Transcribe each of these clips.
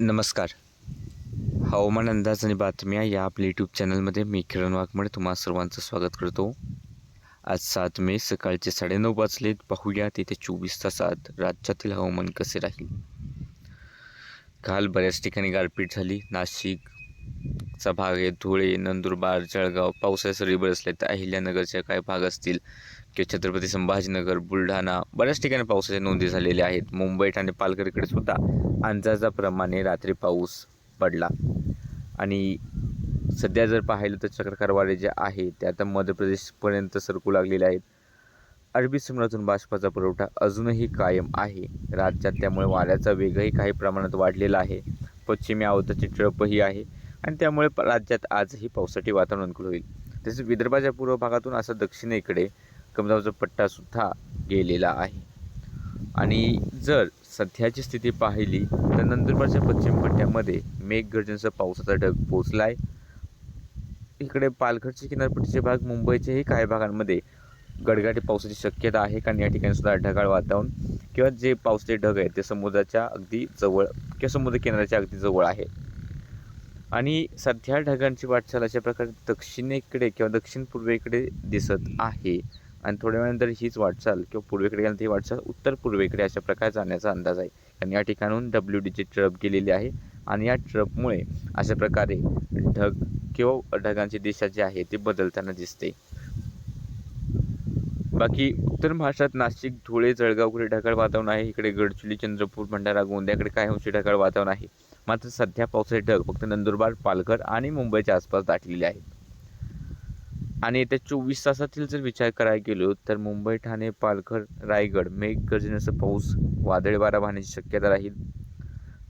नमस्कार. हवामान अंदाज आणि बातम्या या आपल्या यूट्यूब चॅनलमध्ये मी किरण वाघमळे तुम्हा सर्वांचं स्वागत करतो. आज सात मे सकाळचे साडेनऊ वाजलेत. पाहूया तिथे चोवीस तासात राज्यातील हवामान कसे राहील? काल बऱ्याच ठिकाणी गारपीट झाली. नाशिकचा भाग आहे धुळे नंदुरबार जळगाव. पावसाच्या सरी बरसले तर अहिल्यानगरच्या काही भाग असतील. किंवा छत्रपती संभाजीनगर बुलढाणा बऱ्याच ठिकाणी पावसाच्या नोंदी झालेल्या आहेत. मुंबई ठाणे पालघरकडे सुद्धा अंदाजाप्रमाणे रात्री पाऊस पडला. आणि सध्या जर पाहिलं तर चक्रकारवाडे जे आहे ते आता मध्य प्रदेशपर्यंत सरकू लागलेले आहेत. अरबी समुद्रातून बाष्पाचा पुरवठा अजूनही कायम आहे. राज्यात त्यामुळे वाऱ्याचा वेगही काही प्रमाणात वाढलेला आहे. पश्चिमी आवताची ट्रपही आहे आणि त्यामुळे राज्यात आजही पावसाचे वातावरण अनुकूल होईल. तसेच विदर्भाच्या पूर्व भागातून असं दक्षिणेकडे कमजावचा पट्टासुद्धा गेलेला आहे. आणि जर सध्याची स्थिती पाहिली तर नंदुरबारच्या पश्चिम पट्ट्यामध्ये मेघगर्जनेचा पावसाचा ढग पोचला आहे इकडे पालघरचे किनारपट्टीचे भाग मुंबईच्याही काही भागांमध्ये गडगाडी पावसाची शक्यता आहे कारण या ठिकाणी सुद्धा ढगाळ वातावरण किंवा जे पावसाचे ढग आहेत ते समुद्राच्या अगदी जवळ किंवा समुद्र किनाऱ्याच्या अगदी जवळ आहे आणि सध्या ढगांची वाटचाल अशा प्रकारे दक्षिणेकडे किंवा दक्षिण पूर्वेकडे दिसत आहे. आणि थोड्या वेळानंतर हीच वाटचाल किंवा पूर्वेकडे गेल्यानंतर ही वाटचाल उत्तर पूर्वेकडे अशा प्रकारे जाण्याचा अंदाज आहे. कारण या ठिकाणून डब्ल्यू डीची ट्रप गेलेली आहे आणि या ट्रपमुळे अशा प्रकारे ढग किंवा ढगांची दिशा जी आहे ती बदलताना दिसते. बाकी उत्तर महाराष्ट्रात नाशिक धुळे जळगावकडे ढगाळ वातावरण आहे? इकडे गडचिरोली चंद्रपूर भंडारा गोंदियाकडे काय अंशी ढगाळ वातावरण आहे? मात्र सध्या पावसाचे ढग फक्त नंदुरबार पालघर आणि मुंबईच्या आसपास दाटलेले आहेत. आणि येत्या चोवीस तासातील जर विचार करायला गेलो तर मुंबई ठाणे पालघर रायगड मेघगर्जनेचा पाऊस वादळी वारा वाहण्याची शक्यता राहील.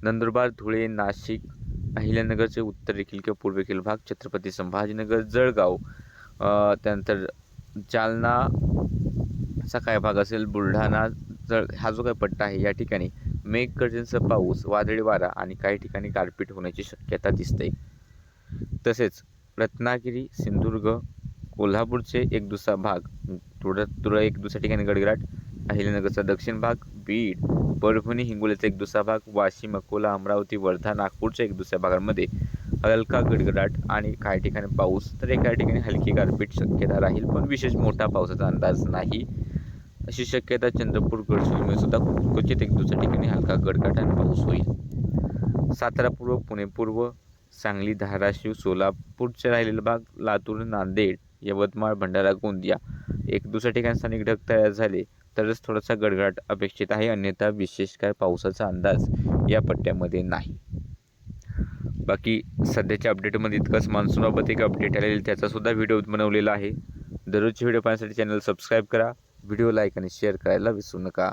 नंदुरबार धुळे नाशिक अहिल्यानगरचे उत्तरेखील किंवा पूर्वेखील भाग छत्रपती संभाजीनगर जळगाव त्यानंतर जालना असा काय भाग असेल बुलढाणा जळ हा जो काही पट्टा आहे या ठिकाणी मेघगर्जनेचा पाऊस वादळी वारा आणि काही ठिकाणी गारपीट होण्याची शक्यता दिसते. तसेच रत्नागिरी सिंधुदुर्ग कोल्हापूरचे एक दुसरा भाग थोडं तुरळक एक दुसऱ्या ठिकाणी गडगडाट अहिल्यानगरचा दक्षिण भाग बीड परभणी हिंगोलीचा एक दुसरा भाग वाशिम अकोला अमरावती वर्धा नागपूरच्या एक दुसऱ्या भागांमध्ये हलका गडगडाट आणि काही ठिकाणी पाऊस तर एका ठिकाणी हलकी गारपीट शक्यता राहील पण विशेष मोठा पावसाचा अंदाज नाही. अशी शक्यता चंद्रपूर गडचिरोलीमध्ये सुद्धा क्वचित एक दुसऱ्या ठिकाणी हलका गडगडाट आणि पाऊस होईल. सातारा पूर्व पुणे पूर्व सांगली धाराशिव सोलापूरचे राहिलेला भाग लातूर नांदेड यवतमाळ भंडारा गोंदिया एक दुसऱ्या ठिकाणी स्थानिक ढग तयार झाले तरच थोडासा गडगडाट अपेक्षित आहे अन्यथा विशेष काय पावसाचा अंदाज या पट्ट्यामध्ये नाही. बाकी सध्याच्या अपडेटमध्ये इतकंच. मान्सूनबाबत एक अपडेट आलेली त्याचासुद्धा व्हिडिओ बनवलेला आहे. दररोजचे व्हिडिओ पाहण्यासाठी चॅनल सबस्क्राईब करा. व्हिडिओ लाईक आणि शेअर करायला विसरू नका.